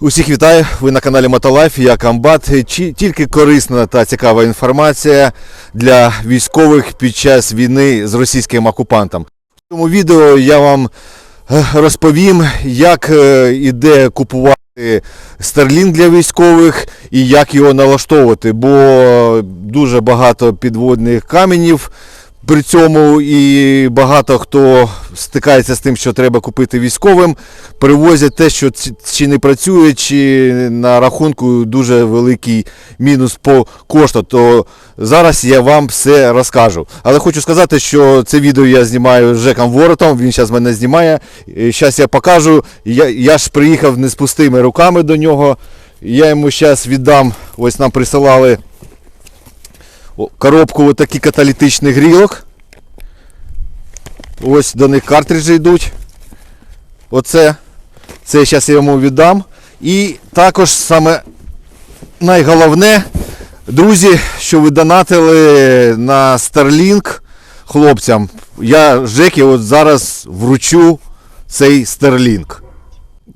Усіх вітаю! Ви на каналі Мотолайф, я Камбат. Чи- Тільки корисна та цікава інформація для військових під час війни з російським окупантом. В цьому відео я вам е, розповім, як е, іде купувати Starlink для військових і як його налаштовувати, бо дуже багато підводних каменів при цьому і багато хто стикається з тим, що треба купити військовим, привозять те, що чи не працює, чи на рахунку дуже великий мінус по кошту. То зараз я вам все розкажу. Але хочу сказати, що це відео я знімаю з Жеком Воротом, він зараз мене знімає. Зараз я покажу. Я, я ж приїхав не з пустими руками до нього. Я йому зараз віддам, ось нам присилали коробку отакі каталітичних грілок. Ось до них картриджі йдуть. Оце. Це зараз я йому віддам. І також саме найголовне, друзі, що ви донатили на Starlink хлопцям. Я Жекі от зараз вручу цей Starlink.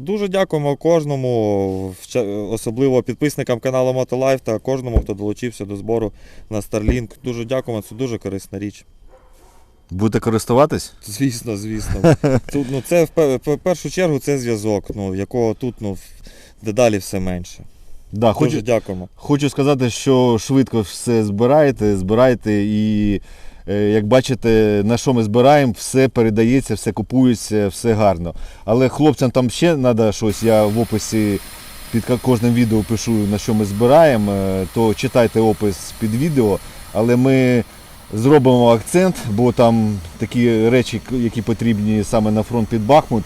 Дуже дякуємо кожному, особливо підписникам каналу Мотолайф та кожному, хто долучився до збору на Starlink. Дуже дякуємо, це дуже корисна річ. Будете користуватись? Звісно, звісно. Тут, ну, це в першу чергу це зв'язок, ну, якого тут ну, дедалі все менше. Да, Дуже дякуємо. Хочу сказати, що швидко все збираєте, збираєте і як бачите, на що ми збираємо, все передається, все купується, все гарно. Але хлопцям там ще треба щось, я в описі під кожним відео пишу, на що ми збираємо, е, то читайте опис під відео, але ми зробимо акцент, бо там такі речі, які потрібні саме на фронт під Бахмут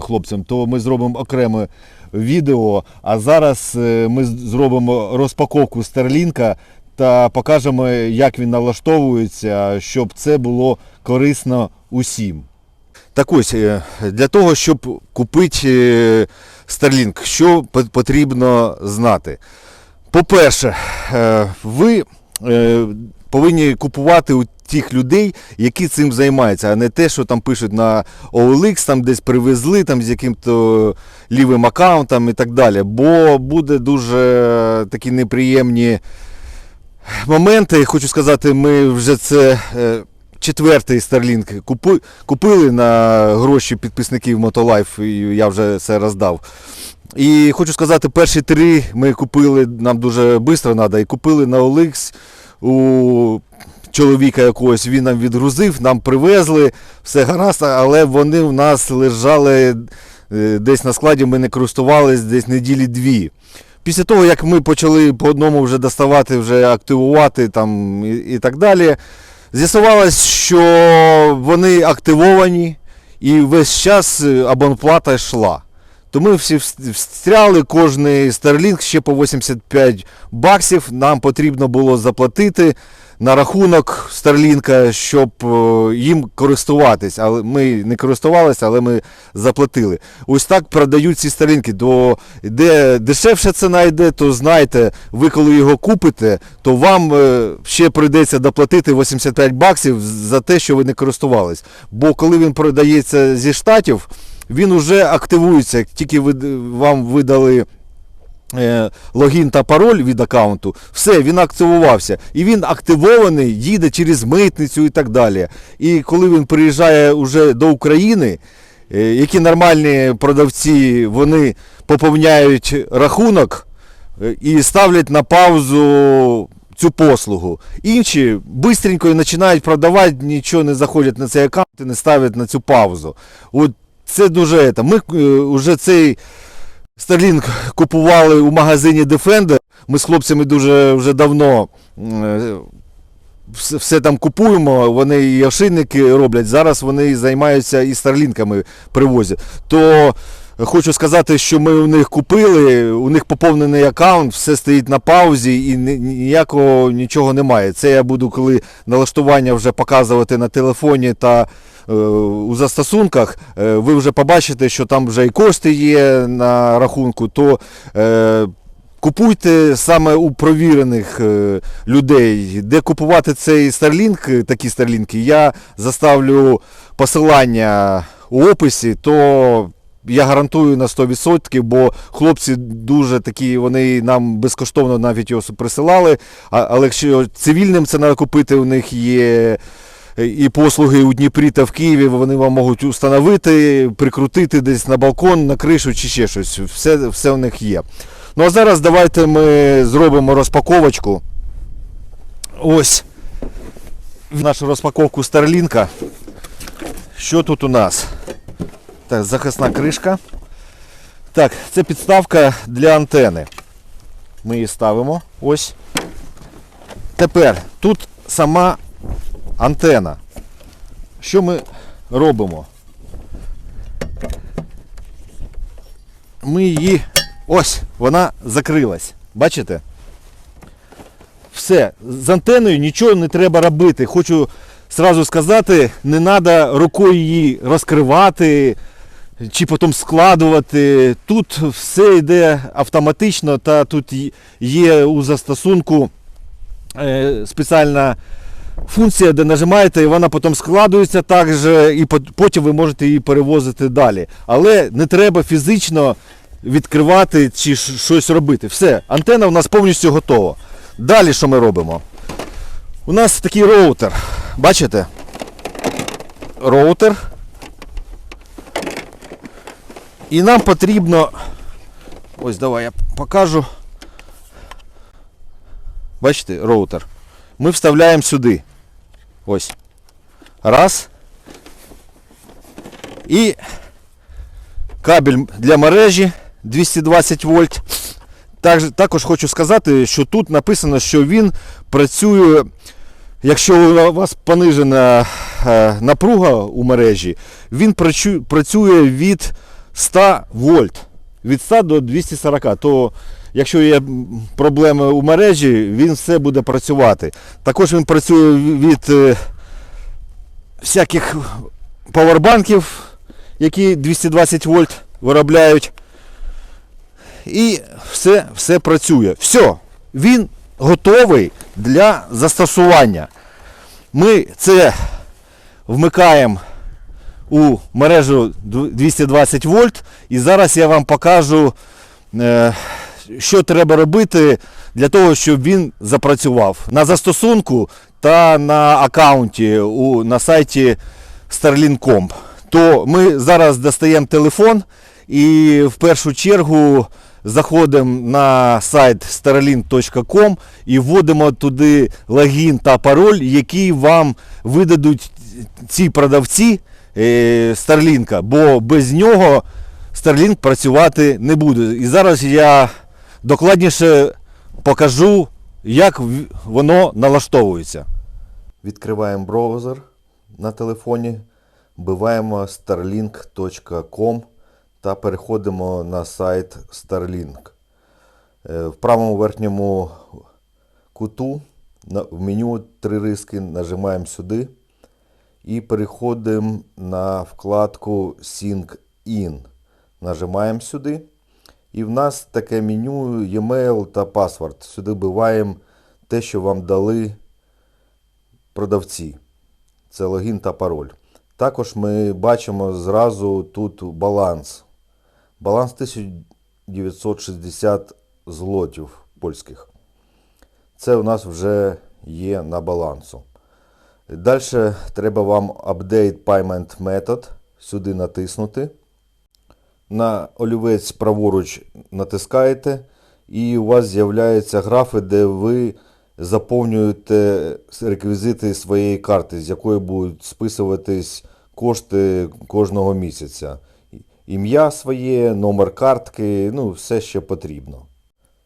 хлопцям, то ми зробимо окреме відео. А зараз е, ми зробимо розпаковку Старлінка та покажемо, як він налаштовується, щоб це було корисно усім. Так ось, е, для того, щоб купити е, Starlink, що потрібно знати? По-перше, е, ви повинні купувати у тих людей, які цим займаються, а не те, що там пишуть на OLX, там десь привезли там, з яким-то лівим аккаунтом і так далі. Бо буде дуже такі неприємні моменти. Хочу сказати, ми вже це. е, Четвертий Starlink купили на гроші підписників Motolife, і я вже це роздав. І хочу сказати, перші три ми купили, нам дуже швидко треба, і купили на OLX у чоловіка якогось, він нам відгрузив, нам привезли, все гаразд, але вони в нас лежали е, десь на складі, ми не користувались десь неділі дві. Після того, як ми почали по одному вже доставати, вже активувати там і, і так далі, з'ясувалось, що вони активовані і весь час е, абонплата йшла. То ми всі вс- встряли, кожний Starlink ще по 85 баксів. Нам потрібно було заплатити на рахунок Starlink, щоб е, їм користуватись. Але ми не користувалися, але ми заплатили. Ось так продають ці Starlink. До де дешевша ціна йде, то знайте, ви коли його купите, то вам е, ще прийдеться доплатити 85 баксів за те, що ви не користувались. Бо коли він продається зі штатів, він вже активується. Тільки ви, вам видали логін та пароль від аккаунту, все, він активувався. І він активований, їде через митницю і так далі. І коли він приїжджає уже до України, е, які нормальні продавці, вони поповняють рахунок е, і ставлять на паузу цю послугу. Інші бистренько починають продавати, нічого не заходять на цей аккаунт і не ставлять на цю паузу. От це дуже. Ми е, вже цей Starlink купували у магазині Defender. Ми з хлопцями дуже вже давно е, все, там купуємо, вони і ошейники роблять. Зараз вони займаються і старлінками привозять. То хочу сказати, що ми у них купили, у них поповнений аккаунт, все стоїть на паузі і ні- ніякого нічого немає. Це я буду, коли налаштування вже показувати на телефоні та у застосунках, е, ви вже побачите, що там вже і кошти є на рахунку, то е, Купуйте саме у провірених е, людей. Де купувати цей Starlink, е, такі Starlink, я заставлю посилання у описі, то я гарантую на 100%, бо хлопці дуже такі, вони нам безкоштовно навіть його присилали. Але якщо цивільним це треба купити, у них є і послуги у Дніпрі та в Києві, вони вам можуть установити, прикрутити десь на балкон, на кришу чи ще щось. Все, все у них є. Ну а зараз давайте ми зробимо розпаковочку. Ось нашу розпаковку Старлінка. Що тут у нас? Так, захисна кришка. Так, це підставка для антени. Ми її ставимо. Ось. Тепер тут сама антена. Що ми робимо? Ми її. Ось, вона закрилась. Бачите? Все, з антеною нічого не треба робити. Хочу сразу сказати, не треба рукою її розкривати чи потім складувати. Тут все йде автоматично, та тут є у застосунку е, спеціальна функція, де нажимаєте, і вона потім складується так же, і потім ви можете її перевозити далі. Але не треба фізично відкривати чи щось робити. Все, антенна у нас повністю готова. Далі що ми робимо? У нас такий роутер. Бачите? Роутер. І нам потрібно. Ось давай я покажу. Бачите, роутер. Ми вставляємо сюди. Ось. Раз. І кабель для мережі 220 вольт. Також, хочу сказати, що тут написано, що він працює, якщо у вас понижена е, напруга у мережі, він працює від 100 вольт. Від 100 до 240. То якщо є проблеми у мережі, він все буде працювати. Також він працює від е, всяких павербанків, які 220 вольт виробляють. І все, все працює. Все, він готовий для застосування. Ми це вмикаємо у мережу 220 вольт. І зараз я вам покажу, е, що треба робити для того, щоб він запрацював на застосунку та на аккаунті на сайті Starlink.com. То ми зараз достаємо телефон і в першу чергу заходимо на сайт starlink.com і вводимо туди логін та пароль, який вам видадуть ці продавці е, Starlink, бо без нього Starlink працювати не буде. І зараз я докладніше покажу, як воно налаштовується. Відкриваємо браузер на телефоні, вбиваємо starlink.com та переходимо на сайт Starlink. Е, В правому верхньому куту в меню три риски нажимаємо сюди і переходимо на вкладку Sync In. Нажимаємо сюди. І в нас таке меню e-mail та паспорт. Сюди вбиваємо те, що вам дали продавці. Це логін та пароль. Також ми бачимо зразу тут баланс. Баланс 1960 злотів польських. Це у нас вже є на балансу. Далі треба вам Update Payment Method. Сюди натиснути. На олівець праворуч натискаєте, і у вас з'являються графи, де ви заповнюєте реквізити своєї карти, з якої будуть списуватись кошти кожного місяця. Ім'я своє, номер картки, ну все, що потрібно.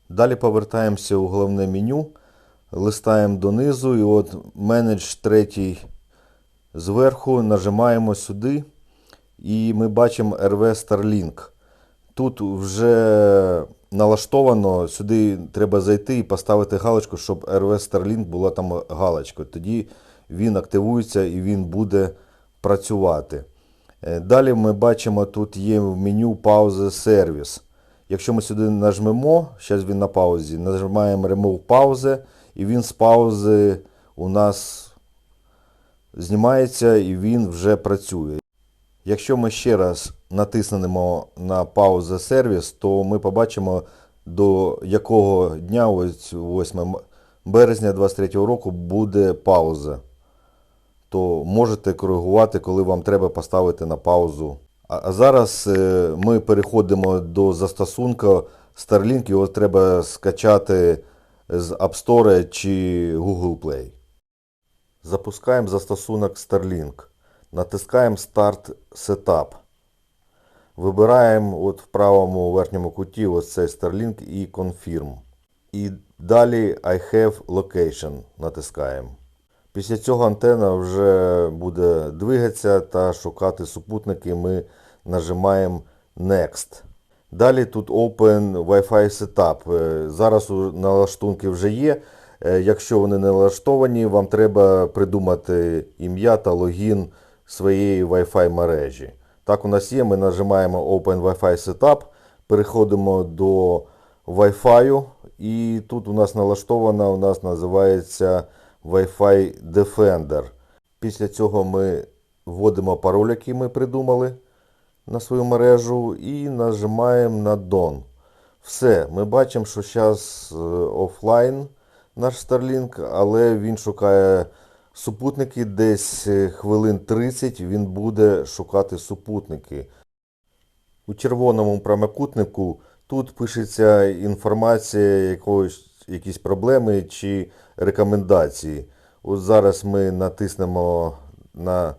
Далі повертаємося у головне меню, листаємо донизу і от менедж третій зверху нажимаємо сюди і ми бачимо RV Starlink. Тут вже налаштовано, сюди треба зайти і поставити галочку, щоб RV Starlink була там галочка. Тоді він активується і він буде працювати. Е, Далі ми бачимо, тут є в меню пауза сервіс. Якщо ми сюди нажмемо, зараз він на паузі, нажимаємо Remove паузи, і він з паузи у нас знімається і він вже працює. Якщо ми ще раз натиснемо на паузу сервіс, то ми побачимо, до якого дня, ось 8 березня 2023 року, буде пауза. То можете коригувати, коли вам треба поставити на паузу. А зараз е, ми переходимо до застосунку Starlink, його треба скачати з App Store чи Google Play. Запускаємо застосунок Starlink. Натискаємо Start Setup. Вибираємо от в правому верхньому куті ось цей Starlink і Confirm. І далі I have location натискаємо. Після цього антена вже буде двигатися та шукати супутники. Ми нажимаємо Next. Далі тут Open Wi-Fi Setup. Е, Зараз налаштунки вже є. Е, Якщо вони не налаштовані, вам треба придумати ім'я та логін своєї Wi-Fi мережі. Так у нас є, ми нажимаємо Open Wi-Fi Setup, переходимо до Wi-Fi і тут у нас налаштована, у нас називається Wi-Fi Defender. Після цього ми вводимо пароль, який ми придумали на свою мережу і нажимаємо на Done. Все, ми бачимо, що зараз офлайн наш Starlink, але він шукає супутники десь е, хвилин 30 він буде шукати супутники. У червоному прямокутнику тут пишеться інформація якогось, якісь проблеми чи рекомендації. От зараз ми натиснемо на е,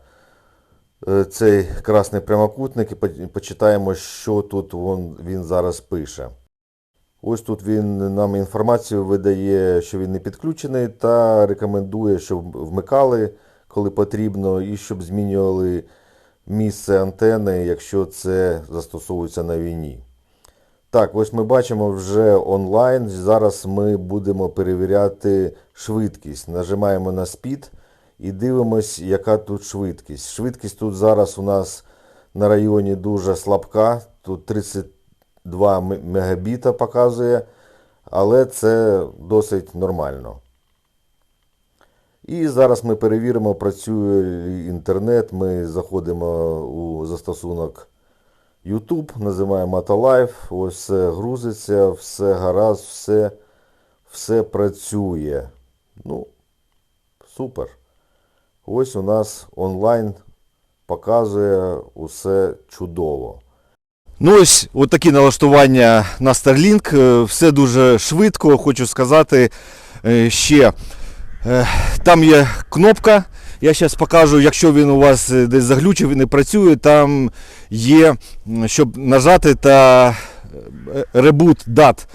цей красний прямокутник і почитаємо, що тут він зараз пише. Ось тут він нам інформацію видає, що він не підключений, та рекомендує, щоб вмикали, коли потрібно, і щоб змінювали місце антени, якщо це застосовується на війні. Так, ось ми бачимо вже онлайн. Зараз ми будемо перевіряти швидкість. Нажимаємо на Speed і дивимось, яка тут швидкість. Швидкість тут зараз у нас на районі дуже слабка. Тут 32 м- мегабіта показує, але це досить нормально. І зараз ми перевіримо, працює інтернет. Ми заходимо у застосунок YouTube, називаємо Atalive, ось все грузиться, все гаразд, все, все працює. Ну, супер. Ось у нас онлайн показує усе чудово. Ну ось от налаштування на Starlink. Е, Все дуже швидко. Хочу сказати е, ще. е, Там є кнопка. Я зараз покажу, якщо він у вас десь заглючив і не працює, там є, щоб нажати та reboot dat.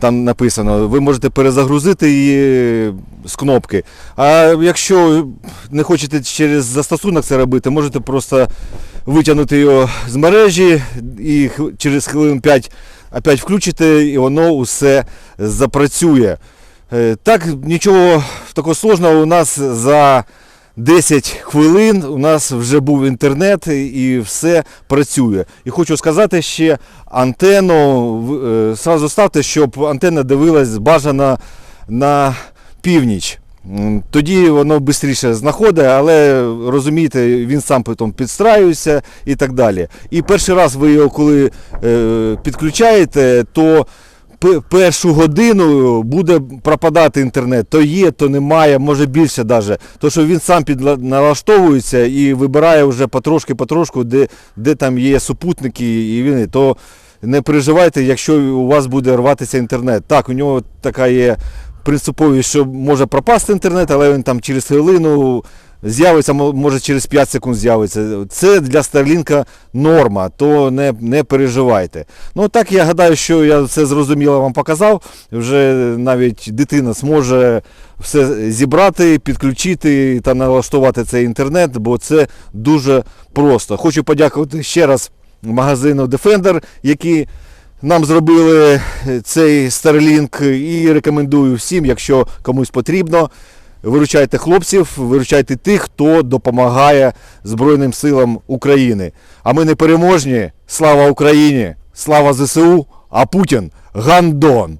Там написано, ви можете перезагрузити її е, з кнопки. А якщо не хочете через застосунок це робити, можете просто витягнути його з мережі і через хвилин 5 опять включите, і воно усе запрацює. Е, Так, нічого такого сложного у нас за 10 хвилин у нас вже був інтернет і все працює. І хочу сказати ще антенну, е, сразу ставте, щоб антенна дивилась бажано на північ. Тоді воно швидше знаходить, але розумієте, він сам потім підстраюється і так далі. І перший раз ви його коли е, підключаєте, то першу годину буде пропадати інтернет. То є, то немає, може більше навіть. То що він сам підла- налаштовується і вибирає вже потрошки-потрошку, де, де там є супутники, і він, то не переживайте, якщо у вас буде рватися інтернет. Так, у нього така є принциповість, що може пропасти інтернет, але він там через хвилину з'явиться, може через 5 секунд з'явиться. Це для Starlink норма, то не, не переживайте. Ну так я гадаю, що я все зрозуміло вам показав. Вже навіть дитина зможе все зібрати, підключити та налаштувати цей інтернет, бо це дуже просто. Хочу подякувати ще раз магазину Defender, які нам зробили цей Starlink і рекомендую всім, якщо комусь потрібно. Виручайте хлопців, виручайте тих, хто допомагає Збройним силам України. А ми не переможні. Слава Україні! Слава ЗСУ! А Путін гандон!